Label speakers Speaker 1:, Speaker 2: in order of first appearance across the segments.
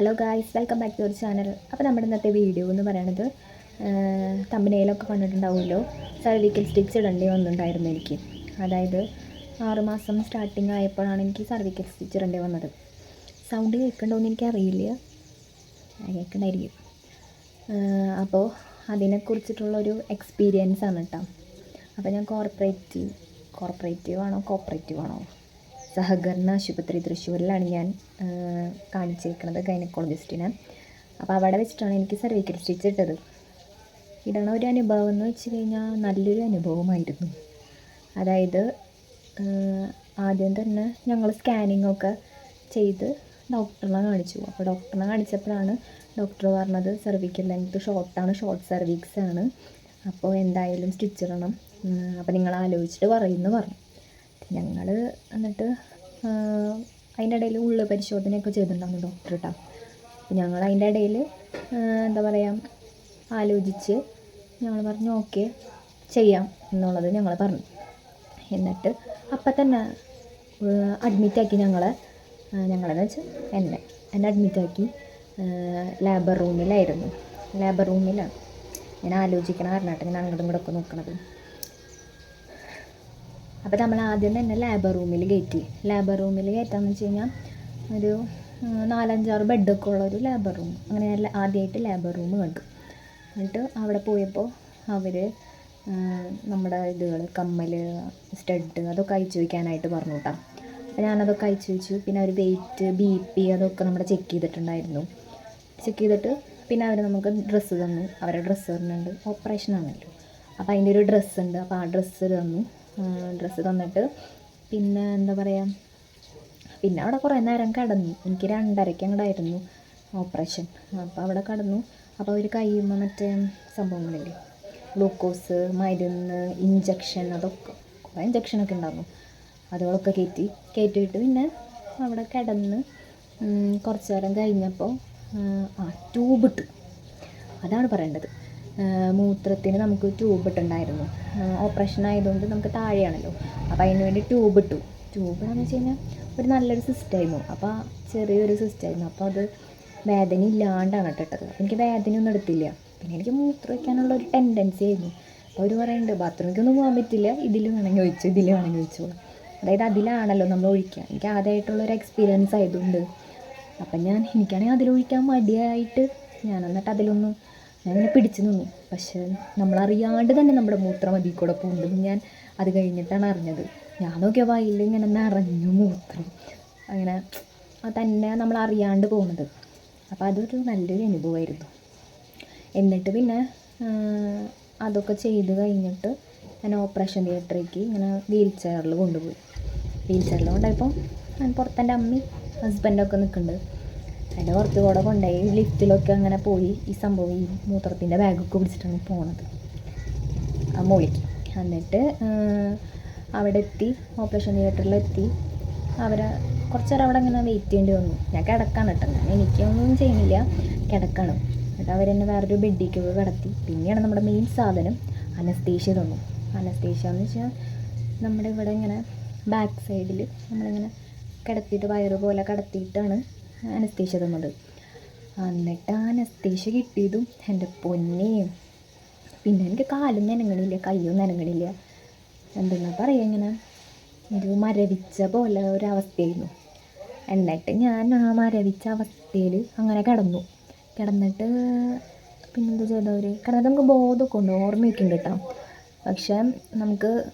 Speaker 1: Hello guys welcome back to our channel അപ്പോൾ നമ്മുടെ ഇന്നത്തെ വീഡിയോ എന്ന് പറയുന്നത് തമ്പനയിലൊക്കെ കണ്ടിട്ടുണ്ടാവുമല്ലോ. സർവിക്കൽ സ്റ്റിച്ച് ഇടേണ്ടി വന്നിട്ടുണ്ടായിരുന്നു എനിക്ക്. അതായത് ആറുമാസം സ്റ്റാർട്ടിങ് ആയപ്പോഴാണ് എനിക്ക് സർവിക്കൽ സ്റ്റിച്ച് ഇടേണ്ടി വന്നത്. സൗണ്ട് കേൾക്കണ്ടോയെന്ന് എനിക്കറിയില്ല. കേൾക്കണ്ടായിരിക്കും. അപ്പോൾ അതിനെക്കുറിച്ചിട്ടുള്ളൊരു എക്സ്പീരിയൻസ് ആണ് കേട്ടോ അപ്പോൾ ഞാൻ കോർപ്പറേറ്റീവ് കോർപ്പറേറ്റീവ് ആണോ കോപ്പറേറ്റീവ് ആണോ? സഹകരണ ആശുപത്രി തൃശ്ശൂരിലാണ് ഞാൻ കാണിച്ചിരിക്കുന്നത് ഗൈനക്കോളജിസ്റ്റിനെ. അപ്പോൾ അവിടെ വെച്ചിട്ടാണ് എനിക്ക് സർവിക്കൽ സ്റ്റിച്ച് ഇട്ടത്. ഇടണ ഒരു അനുഭവം എന്ന് വെച്ച് കഴിഞ്ഞാൽ നല്ലൊരു അനുഭവമായിരുന്നു. അതായത് ആദ്യം തന്നെ ഞങ്ങൾ സ്കാനിങ് ഒക്കെ ചെയ്ത് ഡോക്ടറിനെ കാണിച്ചു. അപ്പോൾ ഡോക്ടറിനെ കാണിച്ചപ്പോഴാണ് ഡോക്ടർ പറഞ്ഞത് സർവിക്കൽ ലെങ്ത് ഷോർട്ടാണ് ഷോർട്ട് സർവീക്സ് ആണ്. അപ്പോൾ എന്തായാലും സ്റ്റിച്ച് ഇടണം. അപ്പോൾ നിങ്ങൾ ആലോചിച്ചിട്ട് പറയുമെന്ന് പറഞ്ഞു. ഞങ്ങൾ എന്നിട്ട് അതിന്റെ ഇടയിൽ ഉള്ള പരിശോധനയൊക്കെ ചെയ്തിട്ടുണ്ടായിരുന്നു ഡോക്ടർ കേട്ടോ ഞങ്ങൾ അതിന്റെ ഇടയിൽ എന്താ പറയുക ആലോചിച്ച് ഞങ്ങൾ പറഞ്ഞു ഓക്കെ ചെയ്യാം എന്നുള്ളത് ഞങ്ങൾ പറഞ്ഞു. എന്നിട്ട് അപ്പം തന്നെ അഡ്മിറ്റാക്കി ഞങ്ങളെ ഞങ്ങളെന്ന് വെച്ചാൽ എന്നെ എന്നെ അഡ്മിറ്റാക്കി ലേബർ റൂമിലായിരുന്നു ലേബർ റൂമിലാണ് ഞാൻ ആലോചിക്കണ കാരണമായിട്ട് ഞാൻ അങ്ങോട്ടും ഇങ്ങോട്ടൊക്കെ നോക്കണത്. അപ്പോൾ നമ്മൾ ആദ്യം തന്നെ ലേബർ റൂമിൽ കയറ്റി ലേബർ റൂമിൽ കയറ്റാന്ന് വെച്ച് കഴിഞ്ഞാൽ ഒരു നാലഞ്ചാറ് ബെഡൊക്കെ ഉള്ളൊരു ലേബർ റൂം അങ്ങനെ ആദ്യമായിട്ട് ലേബർ റൂം കണ്ടു എന്നിട്ട് അവിടെ പോയപ്പോൾ അവർ നമ്മുടെ ഇതുകൾ കമ്മൽ സ്റ്റഡ് അതൊക്കെ അയച്ചു വയ്ക്കാനായിട്ട് പറഞ്ഞു കേട്ടോ അപ്പോൾ ഞാനതൊക്കെ അയച്ചു വെച്ചു. പിന്നെ അവർ വെയിറ്റ് ബി പി അതൊക്കെ നമ്മുടെ ചെക്ക് ചെയ്തിട്ടുണ്ടായിരുന്നു. ചെക്ക് ചെയ്തിട്ട് പിന്നെ അവർ നമുക്ക് ഡ്രസ്സ് തന്നു. അവരുടെ ഡ്രസ്സ് തന്നിട്ടുണ്ട് ഓപ്പറേഷൻ ആണല്ലോ. അപ്പോൾ അതിന്റെ ഒരു ഡ്രസ്സ് ഉണ്ട്. അപ്പോൾ ആ ഡ്രസ്സ് തന്നു. ഡ്രസ്സ് തന്നിട്ട്. പിന്നെ എന്താ പറയുക പിന്നെ അവിടെ കുറേ നേരം കിടന്നു. എനിക്ക് രണ്ടരയ്ക്ക് അങ്ങോട്ടായിരുന്നു ഓപ്പറേഷൻ അപ്പോൾ അവിടെ കിടന്നു. അപ്പോൾ അവർ കഴിയുമ്പോൾ മറ്റേ സംഭവങ്ങളില്ലേ ഗ്ലൂക്കോസ് മരുന്ന് ഇഞ്ചക്ഷൻ അതൊക്കെ. കുറേ ഇഞ്ചക്ഷനൊക്കെ ഉണ്ടായിരുന്നു. അതുകളൊക്കെ കയറ്റി. കയറ്റിയിട്ട് പിന്നെ അവിടെ കിടന്ന് കുറച്ച് നേരം കഴിഞ്ഞപ്പോൾ ആ ട്യൂബിട്ട് അതാണ് പറയേണ്ടത്. മൂത്രത്തിന് നമുക്ക് ട്യൂബ് ഇട്ടുണ്ടായിരുന്നു. ഓപ്പറേഷൻ ആയതുകൊണ്ട് നമുക്ക് താഴെയാണല്ലോ. അപ്പോൾ അതിന് വേണ്ടി ട്യൂബ് ഇട്ടു. ട്യൂബ് എന്ന് വെച്ച് കഴിഞ്ഞാൽ ഒരു നല്ലൊരു സിസ്റ്റമായിരുന്നു അപ്പോൾ ചെറിയൊരു സിസ്റ്റമായിരുന്നു അപ്പോൾ അത് വേദന ഇല്ലാണ്ടാണ് അപ്പോൾ എനിക്ക് വേദനയൊന്നും എടുത്തില്ല. പിന്നെ എനിക്ക് മൂത്രം വയ്ക്കാനുള്ള ഒരു ടെൻഡൻസി ആയിരുന്നു. അപ്പോൾ അവർ പറയുന്നുണ്ട് ബാത്റൂമിലേക്കൊന്നും പോകാൻ പറ്റില്ല. ഇതിൽ വേണമെങ്കിൽ ഒഴിച്ചു ഇതിൽ വേണമെങ്കിൽ ഒഴിച്ചോളൂ അതായത് അതിലാണല്ലോ നമ്മൾ ഒഴിക്കുക. എനിക്ക് ആദ്യമായിട്ടുള്ളൊരു എക്സ്പീരിയൻസ് ആയതുകൊണ്ട്. അപ്പം ഞാൻ എനിക്കാണെങ്കിൽ അതിലൊഴിക്കാൻ മടിയായിട്ട് ഞാൻ എന്നിട്ട് അതിലൊന്നും ഞാനിങ്ങനെ പിടിച്ചു നിന്നു. പക്ഷേ നമ്മളറിയാണ്ട് തന്നെ നമ്മുടെ മൂത്രം അതിൽ കൂടെ പോകുന്നുണ്ടെന്ന് ഞാൻ അത് കഴിഞ്ഞിട്ടാണ് അറിഞ്ഞത്. ഞാൻ നോക്കിയ വായിൽ ഇങ്ങനെ നിറഞ്ഞു മൂത്രം. അങ്ങനെ തന്നെ നമ്മൾ അറിയാണ്ട് പോകുന്നത്. അപ്പോൾ അതൊരു നല്ലൊരു അനുഭവമായിരുന്നു. എന്നിട്ട് പിന്നെ അതൊക്കെ ചെയ്ത് കഴിഞ്ഞിട്ട് ഞാൻ ഓപ്പറേഷൻ തിയേറ്ററിലേക്ക് ഇങ്ങനെ വീൽ ചെയറിൽ കൊണ്ടുപോയി. വീൽ ചെയറിൽ കൊണ്ടായപ്പോൾ ഞാൻ പുറത്തെന്റെ അമ്മി ഹസ്ബൻഡൊക്കെ നിൽക്കുന്നുണ്ട്. അതിന്റെ പുറത്ത് കൂടെ കൊണ്ടുപോയി ലിഫ്റ്റിലൊക്കെ അങ്ങനെ പോയി ഈ സംഭവം ഈ മൂത്രത്തിന്റെ ബാഗൊക്കെ പിടിച്ചിട്ടാണ് പോണത്. ആ മോളിക്ക്. എന്നിട്ട് അവിടെ എത്തി ഓപ്പറേഷൻ തിയേറ്ററിലെത്തി അവരെ കുറച്ച് നേരം അവിടെ അങ്ങനെ വെയിറ്റ് ചെയ്യേണ്ടി വന്നു. ഞാൻ കിടക്കാണ് കേട്ടോ. ഞാൻ എനിക്കൊന്നും ചെയ്യുന്നില്ല. കിടക്കണം. എന്നിട്ട് അവരെന്നെ വേറൊരു ബെഡിക്കൊക്കെ കിടത്തി. പിന്നെയാണ് നമ്മുടെ മെയിൻ സാധനം അനസ്തേഷ്യ തന്നു അനസ്തേഷ്യ എന്ന് വെച്ചാൽ നമ്മുടെ ഇവിടെ ഇങ്ങനെ ബാക്ക് സൈഡിൽ നമ്മളിങ്ങനെ കിടത്തിയിട്ട് വയറ് പോലെ കിടത്തിയിട്ടാണ് അനസ്തേഷ്യ തന്നത് എന്നിട്ട് ആ അനസ്തീഷ കിട്ടിയതും എന്റെ പൊന്നെയും പിന്നെ എനിക്ക് കാലും നനങ്ങണില്ല കയ്യും നനങ്ങണില്ല. എന്തെന്നാ പറയുക ഇങ്ങനെ. ഒരു മരവിച്ച പോലെ ഒരവസ്ഥയായിരുന്നു എന്നിട്ട് ഞാൻ ആ മരവിച്ച അവസ്ഥയിൽ അങ്ങനെ കിടന്നു. കിടന്നിട്ട് പിന്നെന്താ ചെയ്തവർ കിടന്നിട്ട് നമുക്ക് ബോധമൊക്കെ ഉണ്ട് ഓർമ്മയൊക്കെ ഉണ്ട് കേട്ടോ. പക്ഷേ നമുക്ക്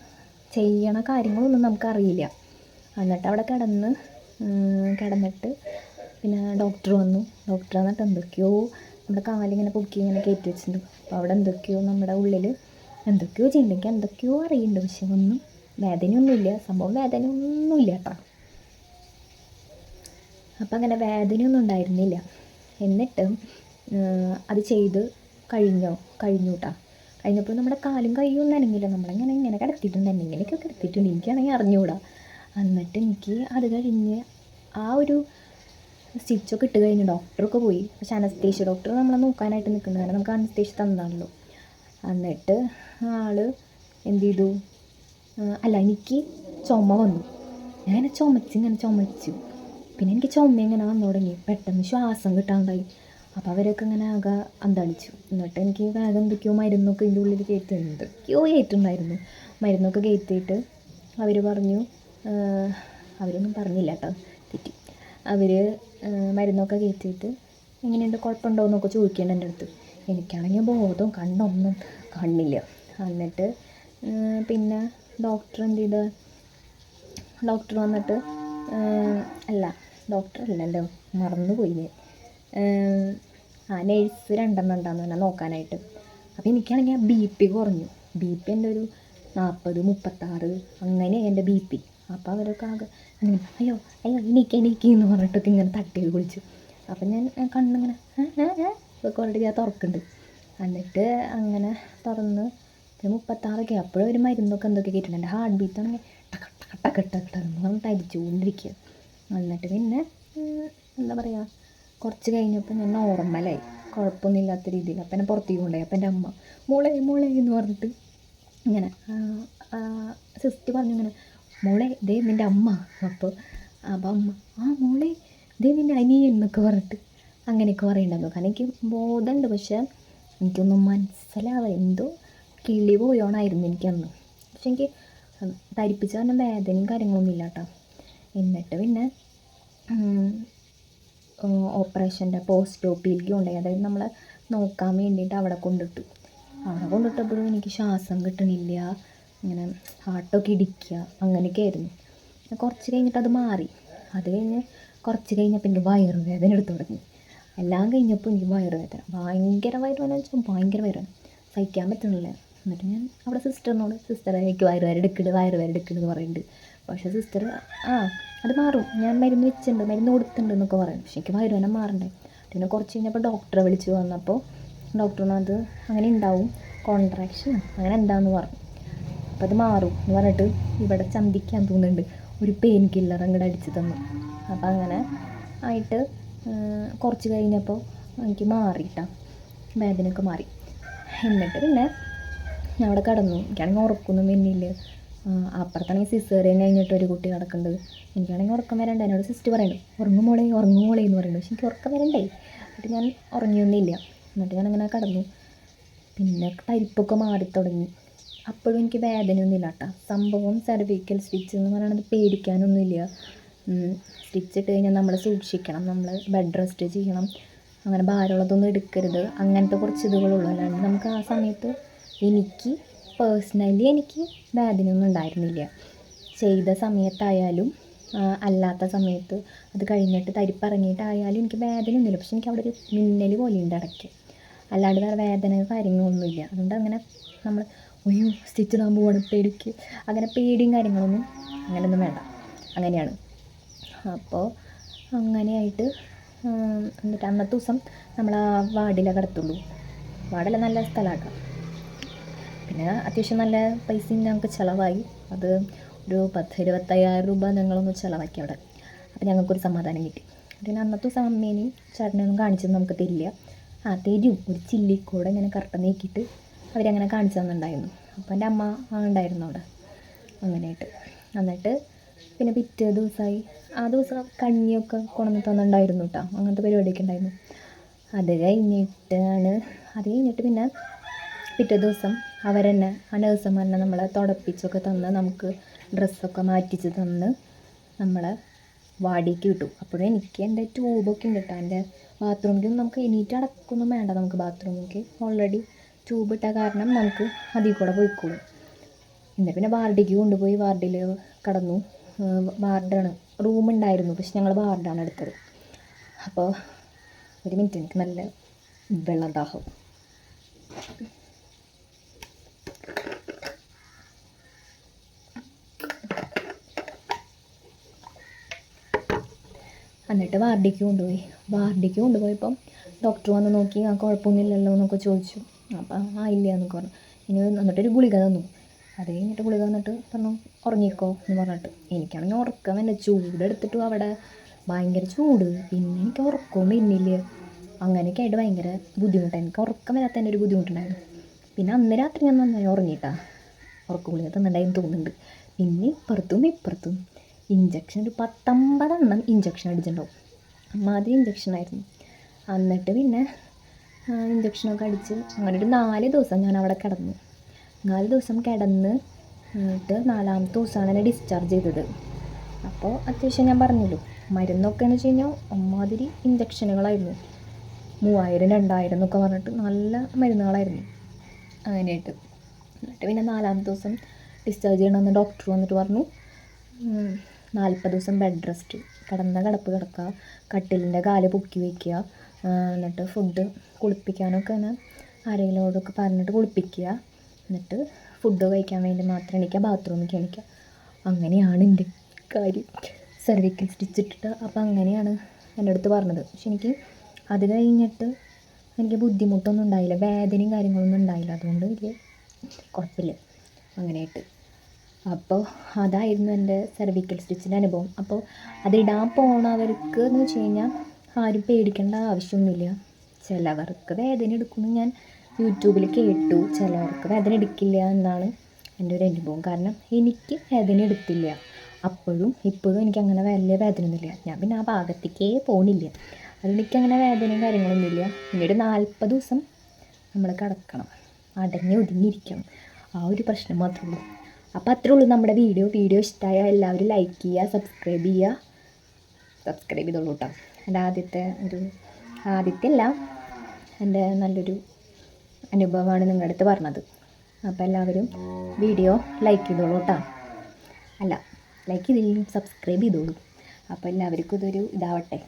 Speaker 1: ചെയ്യണ കാര്യങ്ങളൊന്നും നമുക്കറിയില്ല. എന്നിട്ട് അവിടെ കിടന്ന് കിടന്നിട്ട് പിന്നെ ഡോക്ടർ വന്നു. ഡോക്ടർ വന്നിട്ട് എന്തൊക്കെയോ നമ്മുടെ കാലിങ്ങനെ പൊക്കി ഇങ്ങനെ കയറ്റി വെച്ചിട്ടുണ്ട്. അപ്പോൾ അവിടെ എന്തൊക്കെയോ നമ്മുടെ ഉള്ളിൽ എന്തൊക്കെയോ ചെയ്യുന്നുണ്ട്. എനിക്ക് എന്തൊക്കെയോ അറിയുന്നുണ്ട്. പക്ഷെ ഒന്നും വേദനയൊന്നുമില്ല. സംഭവം വേദനയൊന്നുമില്ല കേട്ടോ. അപ്പം അങ്ങനെ വേദനയൊന്നും ഉണ്ടായിരുന്നില്ല. എന്നിട്ട് അത് ചെയ്ത് കഴിഞ്ഞോ? കഴിഞ്ഞു കേട്ടോ കഴിഞ്ഞപ്പോൾ നമ്മുടെ കാലും കൈയും നനങ്ങില്ല നമ്മളിങ്ങനെ ഇങ്ങനെ കിടത്തിയിട്ടുണ്ട്? എന്നെങ്കിലൊക്കെ കിടത്തിയിട്ടുണ്ട്. എനിക്കാണെങ്കിൽ അറിഞ്ഞുകൂടാ എന്നിട്ട് എനിക്ക് അത് കഴിഞ്ഞ് ആ ഒരു സ്റ്റിച്ചൊക്കെ ഇട്ട് കഴിഞ്ഞ് ഡോക്ടറൊക്കെ പോയി. പക്ഷെ അനസ്തേഷ്യ ഡോക്ടർ നമ്മളെ നോക്കാനായിട്ട് നിൽക്കുന്നത് കാരണം നമുക്ക് അനസ്തേഷ്യ തന്നതാണല്ലോ എന്നിട്ട് ആൾ എന്ത് ചെയ്തു? അല്ല എനിക്ക് ചുമ വന്നു. ഞാൻ ചുമച്ച് ഇങ്ങനെ ചുമച്ചു. പിന്നെ എനിക്ക് ചുമ ഇങ്ങനെ വന്നു തുടങ്ങി. പെട്ടെന്ന് ശ്വാസം കിട്ടാണ്ടായി. അപ്പോൾ അവരൊക്കെ ഇങ്ങനെ ആകെ അന്താളിച്ചു. എന്നിട്ട് എനിക്ക് വേഗം എന്തൊക്കെയോ മരുന്നൊക്കെ ഇതിന്റെ ഉള്ളിൽ കയറ്റി എന്തൊക്കെയോ കയറ്റുണ്ടായിരുന്നു. മരുന്നൊക്കെ കയറ്റിയിട്ട് അവർ പറഞ്ഞു അവരൊന്നും പറഞ്ഞില്ല കേട്ടോ. തെറ്റി. അവർ മരുന്നൊക്കെ കയറ്റിയിട്ട് എങ്ങനെയുണ്ട്? കുഴപ്പമുണ്ടോ എന്നൊക്കെ ചോദിക്കേണ്ട എന്റെ അടുത്ത്. എനിക്കാണെങ്കിൽ ബോധം കണ്ണൊന്നും കാണില്ല എന്നിട്ട് പിന്നെ ഡോക്ടർ എന്ത് ചെയ്ത്? ഡോക്ടർ വന്നിട്ട് അല്ല ഡോക്ടർ അല്ലല്ലോ മറന്നുപോയി ആഹ് ആ നേഴ്സ് രണ്ടെണ്ണം ഉണ്ടെന്ന് പറഞ്ഞാൽ നോക്കാനായിട്ട്. അപ്പോൾ എനിക്കാണെങ്കിൽ ബി പി കുറഞ്ഞു. ബി പി എന്റെ ഒരു നാൽപ്പത് മുപ്പത്താറ് അങ്ങനെ എന്റെ ബി പി അപ്പോൾ അവരൊക്കെ ആകെ അയ്യോ അയ്യോ എണീക്ക് എണീക്ക് എന്ന് പറഞ്ഞിട്ടൊക്കെ ഇങ്ങനെ തട്ടി കുളിച്ചു. അപ്പം ഞാൻ കണ്ണിങ്ങനെ ഇതൊക്കെ ഓൾറെഡി ഞാൻ തുറക്കുന്നുണ്ട്. എന്നിട്ട് അങ്ങനെ തുറന്ന് പിന്നെ മുപ്പത്താറൊക്കെ അപ്പോഴും ഒരു മരുന്നൊക്കെ എന്തൊക്കെ കേട്ടിട്ടുണ്ട്. എന്റെ ഹാർട്ട് ബീറ്റ് ആണെങ്കിൽ ടക ടക്ക ടക്ക ടക്ക ടക എന്ന് പറഞ്ഞിട്ട് അടിച്ചുകൊണ്ടിരിക്കുക. എന്നിട്ട് പിന്നെ എന്താ പറയുക കുറച്ച് കഴിഞ്ഞപ്പോൾ ഞാൻ നോർമലായി കുഴപ്പമൊന്നുമില്ലാത്ത രീതിയിൽ. അപ്പം എന്നെ പുറത്തേക്ക് കൊണ്ടുപോയി. അപ്പം എന്റെ അമ്മ മോളെ മോളെ എന്ന് പറഞ്ഞിട്ട് ഇങ്ങനെ സിസ്റ്റ് പറഞ്ഞു ഇങ്ങനെ മോളെ ദേ നിന്റെ അമ്മ. അപ്പോൾ അപ്പം അമ്മ ആ മോളെ ദേ നിന്റെ അനിയൻ എന്നൊക്കെ പറഞ്ഞിട്ട് അങ്ങനെയൊക്കെ പറയണ്ടായിരുന്നു. കാരണം എനിക്ക് ബോധമുണ്ട്. പക്ഷേ എനിക്കൊന്നും മനസ്സിലാവുക എന്തോ കിളി പോയോണായിരുന്നു എനിക്കന്ന് പക്ഷെ എനിക്ക് തരിപ്പിച്ച കാരണം വേദനയും കാര്യങ്ങളൊന്നും ഇല്ല കേട്ടോ. എന്നിട്ട് പിന്നെ ഓപ്പറേഷന്റെ പോസ്റ്റ് ഒപ്പിയിലേക്ക് പിയിലേക്ക് കൊണ്ടുപോയി. അതായത് നമ്മളെ നോക്കാൻ വേണ്ടിയിട്ട് അവിടെ കൊണ്ടിട്ടു. അവിടെ കൊണ്ടിട്ടപ്പോഴും എനിക്ക് ശ്വാസം കിട്ടണില്ല. ഇങ്ങനെ ഹാർട്ടൊക്കെ ഇടിക്കുക അങ്ങനെയൊക്കെ ആയിരുന്നു. കുറച്ച് കഴിഞ്ഞിട്ട് അത് മാറി. അത് കഴിഞ്ഞ് കുറച്ച് കഴിഞ്ഞപ്പോൾ എനിക്ക് വയറുവേദന എടുത്തു തുടങ്ങി. എല്ലാം കഴിഞ്ഞപ്പോൾ എനിക്ക് വയറുവേദന. ഭയങ്കര വയറുവേദന വെച്ചാൽ ഭയങ്കര വയറുവേദന. സഹിക്കാൻ പറ്റുന്നില്ല. എന്നിട്ട് ഞാൻ അവിടെ സിസ്റ്ററിനോട് സിസ്റ്റർ എനിക്ക് വയറുവേദന എടുക്കണ്ട് വയറുവേദന എടുക്കണ്ട് എന്ന് പറയുന്നുണ്ട് പക്ഷേ സിസ്റ്റർ ആ അത് മാറും. ഞാൻ മരുന്ന് വെച്ചിട്ടുണ്ട് മരുന്ന് കൊടുത്തിട്ടുണ്ട് എന്നൊക്കെ പറയും. പക്ഷേ എനിക്ക് വയറുവേദന മാറണ്ടേ. പിന്നെ കുറച്ച് കഴിഞ്ഞപ്പോൾ ഡോക്ടറെ വിളിച്ച് വന്നപ്പോൾ ഡോക്ടറിനത് അങ്ങനെ ഉണ്ടാവും. കോൺട്രാക്ഷൻ അങ്ങനെ എന്താണെന്ന് പറഞ്ഞു. അപ്പോൾ അത് മാറും എന്ന് പറഞ്ഞിട്ട് ഇവിടെ ചന്തിക്കാൻ തോന്നുന്നുണ്ട്. ഒരു പെയിൻ കില്ലർ അങ്ങോട്ട് അടിച്ച് തന്നു. അപ്പോൾ അങ്ങനെ ആയിട്ട് കുറച്ച് കഴിഞ്ഞപ്പോൾ എനിക്ക് മാറിയിട്ടാ വേദനയൊക്കെ മാറി. എന്നിട്ട് പിന്നെ ഞാൻ അവിടെ കിടന്നു. എനിക്കാണെങ്കിൽ ഉറക്കൊന്നും വരുന്നില്ല. അപ്പുറത്താണെങ്കിൽ സിസേറിയൻ കഴിഞ്ഞിട്ട് ഒരു കുട്ടി കിടക്കുന്നുണ്ട് എനിക്കാണെങ്കിൽ ഉറക്കം വരണ്ട. എന്നോട് സിസ്റ്റർ പറയുന്നു ഉറങ്ങും മോളെ ഉറങ്ങും മോളെ എന്ന് പറയുന്നു പക്ഷെ എനിക്ക് ഉറക്കം വരണ്ടേ. എന്നിട്ട് ഞാൻ ഉറങ്ങിയൊന്നുമില്ല. എന്നിട്ട് ഞാനങ്ങനെ കിടന്നു. പിന്നെ പരിപ്പൊക്കെ മാറി തുടങ്ങി അപ്പോഴും എനിക്ക് വേദനയൊന്നുമില്ല കേട്ടോ സംഭവം സെർവിക്കൽ സ്റ്റിച്ച് എന്ന് പറയുന്നത് പേടിക്കാനൊന്നുമില്ല. സ്റ്റിച്ച് ഇട്ട് കഴിഞ്ഞാൽ നമ്മൾ സൂക്ഷിക്കണം. നമ്മൾ ബെഡ് റെസ്റ്റ് ചെയ്യണം. അങ്ങനെ ഭാരമുള്ളതൊന്നും എടുക്കരുത്. അങ്ങനത്തെ കുറച്ച് ഇതുകളുള്ളൂ. അല്ലാണ്ട് നമുക്ക് ആ സമയത്ത് എനിക്ക് പേഴ്സണലി എനിക്ക് വേദനയൊന്നും ഉണ്ടായിരുന്നില്ല. ചെയ്ത സമയത്തായാലും അല്ലാത്ത സമയത്ത് അത് കഴിഞ്ഞിട്ട് തരിപ്പിറങ്ങിയിട്ടായാലും എനിക്ക് വേദനയൊന്നുമില്ല. പക്ഷെ എനിക്ക് അവിടെ ഒരു മിന്നൽ പോലെയുണ്ട് ഇടയ്ക്ക്. അല്ലാണ്ട് വേറെ വേദന കാര്യങ്ങളൊന്നുമില്ല. അതുകൊണ്ട് അങ്ങനെ നമ്മൾ അയ്യോ സ്റ്റിച്ച് ഇടാൻ പോവാണ് പേടിക്ക്. അങ്ങനെ പേടിയും കാര്യങ്ങളൊന്നും അങ്ങനെയൊന്നും വേണ്ട. അങ്ങനെയാണ്. അപ്പോൾ അങ്ങനെയായിട്ട് എന്നിട്ട് അന്നത്തെ ദിവസം നമ്മൾ ആ വാർഡിലെ കിടത്തുള്ളൂ. വാർഡല്ല നല്ല സ്ഥലമാക്കാം. പിന്നെ അത്യാവശ്യം നല്ല പൈസയും ഞങ്ങൾക്ക് ചിലവായി. അത് ഒരു പത്ത് ഇരുപത്തയ്യായിരം രൂപ ഞങ്ങളൊന്ന് ചിലവാക്കി അവിടെ. അപ്പോൾ ഞങ്ങൾക്കൊരു സമാധാനം കിട്ടി. പിന്നെ അന്നത്തെ ദിവസം അമ്മേനെയും ചേട്ടനെയൊന്നും കാണിച്ചൊന്നും നമുക്ക് തരില്ല. ആ തരും. ഒരു ചില്ലിക്കൂടെ ഇങ്ങനെ കറക്റ്റ് നീക്കിയിട്ട് അവരങ്ങനെ കാണിച്ചു തന്നിട്ടുണ്ടായിരുന്നു. അപ്പോൾ എന്റെ അമ്മ ഉണ്ടായിരുന്നു അവിടെ. അങ്ങനെയായിട്ട്. എന്നിട്ട് പിന്നെ പിറ്റേ ദിവസമായി ആ ദിവസം കഞ്ഞിയൊക്കെ കൊണ്ടുവന്ന് തന്നിട്ടുണ്ടായിരുന്നു കേട്ടോ. അങ്ങനത്തെ പരിപാടിയൊക്കെ ഉണ്ടായിരുന്നു. അത് കഴിഞ്ഞിട്ടാണ് അത് കഴിഞ്ഞിട്ട് പിന്നെ പിറ്റേ ദിവസം അവരെന്നെ ആ നേഴ്സുമാരെന്നെ നമ്മളെ തുടപ്പിച്ചൊക്കെ തന്ന് നമുക്ക് ഡ്രസ്സൊക്കെ മാറ്റിച്ച് തന്ന് നമ്മളെ വാടിക്ക് വിട്ടു. അപ്പോഴും എനിക്ക് എന്റെ ട്യൂബൊക്കെ ഉണ്ട് കേട്ടോ. എന്റെ ബാത്റൂമിലേക്ക് നമുക്ക് എണീറ്റ് അടക്കൊന്നും വേണ്ട നമുക്ക് ബാത്റൂമിലേക്ക്. ഓൾറെഡി ട്യൂബ് ഇട്ട കാരണം നമുക്ക് അതിൽ കൂടെ പോയിക്കോളും. എന്നിട്ട് പിന്നെ വാർഡിലേക്ക് കൊണ്ടുപോയി വാർഡിൽ കടന്നു. വാർഡാണ്. റൂം ഉണ്ടായിരുന്നു. പക്ഷെ ഞങ്ങൾ വാർഡാണ് എടുത്തത്. അപ്പോൾ ഒരു മിനിറ്റ് എനിക്ക് നല്ല വെള്ളം ദാഹം എന്നിട്ട് വാർഡിലേക്ക് കൊണ്ടുപോയി. വാർഡിലേക്ക് കൊണ്ടുപോയപ്പം ഡോക്ടർ വന്ന് നോക്കി ആ കുഴപ്പമൊന്നുമില്ലല്ലോ എന്നൊക്കെ ചോദിച്ചു. അപ്പം ആ ഇല്ല എന്നൊക്കെ പറഞ്ഞു. ഇനി എന്നിട്ടൊരു ഗുളിക തന്നു. അത് കഴിഞ്ഞിട്ട് ഗുളിക തന്നിട്ട് പറഞ്ഞു ഉറങ്ങിക്കോ എന്ന് പറഞ്ഞിട്ട്. എനിക്കാണെങ്കിൽ ഉറക്കം തന്നെ ചൂടെടുത്തിട്ടും അവിടെ. ഭയങ്കര ചൂട്. പിന്നെ എനിക്ക് ഉറക്കവും വരുന്നില്ല. അങ്ങനെയൊക്കെ ആയിട്ട് ഭയങ്കര ബുദ്ധിമുട്ടായി. എനിക്ക് ഉറക്കം വരാത്തതിന്റെ ഒരു ബുദ്ധിമുട്ടുണ്ടായിരുന്നു. പിന്നെ അന്ന് രാത്രി ഞാൻ നന്നായി ഉറങ്ങിയിട്ടാ. ഉറക്ക ഗുളിക തന്നിട്ടുണ്ടായിരുന്നു തോന്നുന്നുണ്ട്. പിന്നെ ഇപ്പുറത്തും ഇപ്പുറത്തും ഇഞ്ചക്ഷൻ ഒരു പത്തൊമ്പതെണ്ണം ഇഞ്ചക്ഷൻ അടിച്ചിട്ടുണ്ടാവും. അമ്മാതിരി ഇഞ്ചക്ഷനായിരുന്നു എന്നിട്ട് പിന്നെ ഇഞ്ചക്ഷനൊക്കെ അടിച്ച്. അങ്ങനെ ഒരു നാല് ദിവസം ഞാൻ അവിടെ കിടന്നു. നാല് ദിവസം കിടന്ന് എന്നിട്ട് നാലാമത്തെ ദിവസമാണ് എന്നെ ഡിസ്ചാർജ് ചെയ്തത്. അപ്പോൾ അത്യാവശ്യം ഞാൻ പറഞ്ഞല്ലോ മരുന്നൊക്കെ എന്ന് വെച്ച് കഴിഞ്ഞാൽ ഒമ്മാതിരി ഇഞ്ചക്ഷനുകളായിരുന്നു മൂവായിരം രണ്ടായിരം എന്നൊക്കെ പറഞ്ഞിട്ട് നല്ല മരുന്നുകളായിരുന്നു. അങ്ങനെയായിട്ട്. എന്നിട്ട് പിന്നെ നാലാമത്തെ ദിവസം ഡിസ്ചാർജ് ചെയ്യണമെന്ന് ഡോക്ടർ വന്നിട്ട് പറഞ്ഞു നാൽപ്പത് ദിവസം ബെഡ് റെസ്റ്റ് കിടന്ന കിടപ്പ് കിടക്കുക കട്ടിലിന്റെ കാൽ പൊക്കി വയ്ക്കുക എന്നിട്ട് ഫുഡ് കുളിപ്പിക്കാനൊക്കെ ഒന്ന് ആരെങ്കിലോടൊക്കെ പറഞ്ഞിട്ട് കുളിപ്പിക്കുക. എന്നിട്ട് ഫുഡ് കഴിക്കാൻ വേണ്ടി മാത്രം എണീക്കുക ബാത്റൂമിലേക്ക് എണീക്കുക. അങ്ങനെയാണ് എന്റെ കാര്യം. സെർവിക്കൽ സ്റ്റിച്ച് ഇട്ടിട്ട്. അപ്പോൾ അങ്ങനെയാണ് എന്റെ അടുത്ത് പറഞ്ഞത്. പക്ഷെ എനിക്ക് അത് കഴിഞ്ഞിട്ട് എനിക്ക് ബുദ്ധിമുട്ടൊന്നും ഉണ്ടായില്ല. വേദനയും കാര്യങ്ങളൊന്നും ഉണ്ടായില്ല. അതുകൊണ്ട് വലിയ കുഴപ്പമില്ല. അങ്ങനെയായിട്ട്. അപ്പോൾ അതായിരുന്നു എന്റെ സെർവിക്കൽ സ്റ്റിച്ചിന്റെ അനുഭവം. അപ്പോൾ അതിടാൻ പോണവർക്ക് എന്ന് വെച്ച് കഴിഞ്ഞാൽ ആരും പേടിക്കേണ്ട ആവശ്യമൊന്നുമില്ല. ചിലവർക്ക് വേദന എടുക്കുമെന്ന് ഞാൻ യൂട്യൂബിൽ കേട്ടു. ചിലവർക്ക് വേദന എടുക്കില്ല എന്നാണ് എന്റെ ഒരു അനുഭവം. കാരണം എനിക്ക് വേദന എടുത്തില്ല. അപ്പോഴും ഇപ്പോഴും എനിക്ക് അങ്ങനെ വലിയ വേദനയൊന്നുമില്ല. ഞാൻ പിന്നെ ആ ഭാഗത്തേക്കേ പോണില്ല. അതുകൊണ്ട് എനിക്കങ്ങനെ വേദനയും കാര്യങ്ങളൊന്നുമില്ല. പിന്നീട് നാൽപ്പത് ദിവസം നമ്മൾ കിടക്കണം. അടങ്ങി ഒതുങ്ങിയിരിക്കണം. ആ ഒരു പ്രശ്നം മാത്രമേ ഉള്ളൂ. അപ്പോൾ അത്രേ ഉള്ളൂ നമ്മുടെ വീഡിയോ. വീഡിയോ ഇഷ്ടമായ എല്ലാവരും ലൈക്ക് ചെയ്യുക സബ്സ്ക്രൈബ് ചെയ്യുക. സബ്സ്ക്രൈബ് ചെയ്തോളൂ കേട്ടോ എന്റെ ആദ്യത്തെ ഒരു ആദ്യത്തെ അല്ല എന്റെ നല്ലൊരു അനുഭവമാണ് നിങ്ങളുടെ അടുത്ത് പറഞ്ഞത്. അപ്പോൾ എല്ലാവരും വീഡിയോ ലൈക്ക് ചെയ്തോളൂ കേട്ടോ അല്ല ലൈക്ക് ചെയ്തില്ലെങ്കിൽ സബ്സ്ക്രൈബ് ചെയ്തോളൂ. അപ്പോൾ എല്ലാവർക്കും ഇതൊരു ഇതാവട്ടെ.